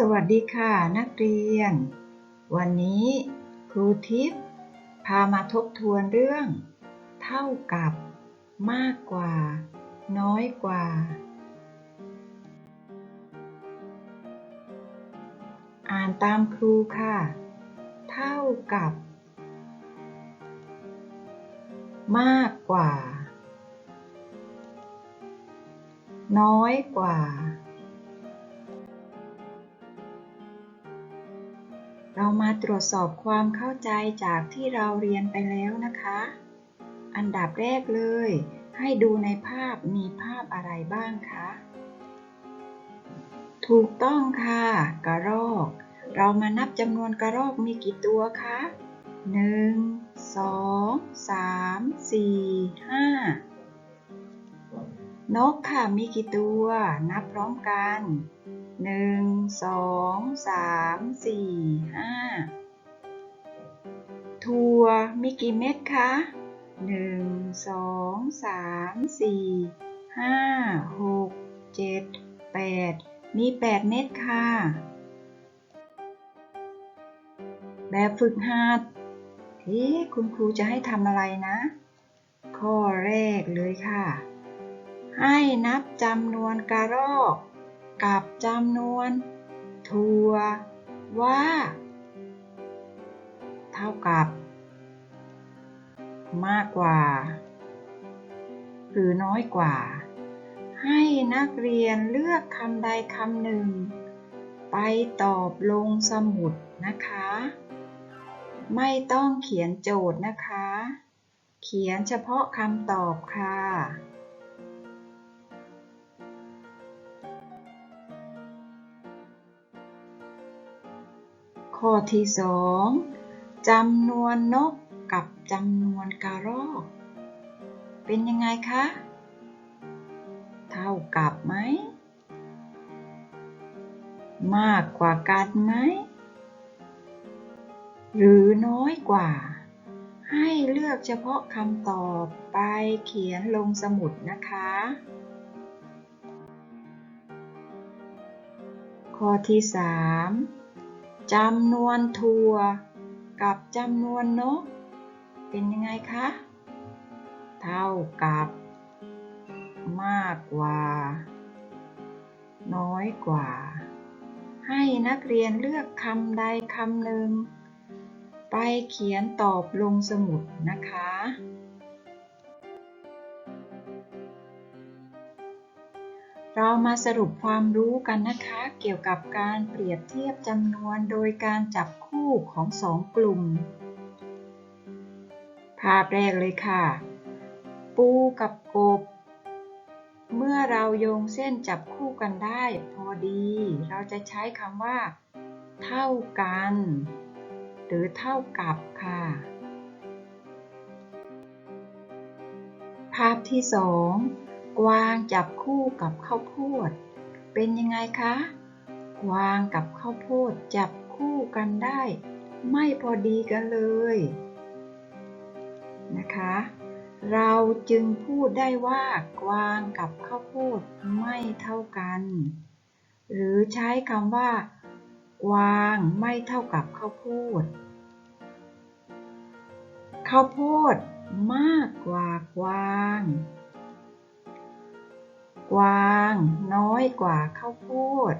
สวัสดีค่ะนักเรียน วันนี้ครูทิพย์พามาทบทวนเรื่อง เท่ากับ มากกว่า น้อยกว่า อ่านตามครูค่ะ เท่ากับ มากกว่า น้อยกว่า เรามาตรวจสอบความเข้าใจจากที่เราเรียนไปแล้วนะคะ อันดับแรกเลย ให้ดูในภาพมีภาพอะไรบ้างคะ ถูกต้องค่ะ กระรอก เรามานับจำนวนกระรอกมีกี่ตัวคะหนึ่งสองสามสี่ห้านกค่ะมีกี่ตัว นับพร้อมกัน หนึ่งสองสามสี่ห้าถั่วมีกี่เม็ดคะหนึ่งสองสามสี่ห้าหกเจ็ดแปดมีแปดเม็ดค่ะ แบบฝึกหัดเอ๊ะคุณครูจะให้ทำอะไรนะ ข้อแรกเลยค่ะ ให้นับจำนวนกระรอก กับจำนวนถั่วว่า เท่ากับ มากกว่า หรือน้อยกว่า ให้นักเรียนเลือกคำใดคำหนึ่ง ไปตอบลงสมุดนะคะ ไม่ต้องเขียนโจทย์นะคะ เขียนเฉพาะคำตอบค่ะ ข้อที่สองจำนวนนกกับจำนวนกระรอก เป็นยังไงคะ เท่ากับไหม มากกว่ากันไหม หรือน้อยกว่า ให้เลือกเฉพาะคำตอบไปเขียนลงสมุดนะคะ ข้อที่สาม จำนวนถั่วกับจำนวนนก เป็นยังไงคะ เท่ากับ มากกว่า น้อยกว่า ให้นักเรียนเลือกคำใดคำหนึ่ง ไปเขียนตอบลงสมุดนะคะ เรามาสรุปความรู้กันนะคะ เกี่ยวกับการเปรียบเทียบจำนวนโดยการจับคู่ของสองกลุ่ม ภาพแรกเลยค่ะ ปูกับกบ เมื่อเราโยงเส้นจับคู่กันได้พอดี เราจะใช้คำว่า เท่ากัน หรือเท่ากับค่ะ ภาพที่สอง กวางจับคู่กับข้าวโพด เป็นยังไงคะ กวางกับข้าวโพดจับคู่กันได้ ไม่พอดีกันเลยนะคะ เราจึงพูดได้ว่ากวางกับข้าวโพดไม่เท่ากัน หรือใช้คำว่า กวางไม่เท่ากับข้าวโพดข้าวโพดมากกว่ากวาง กวาง น้อยกว่าข้าวโพด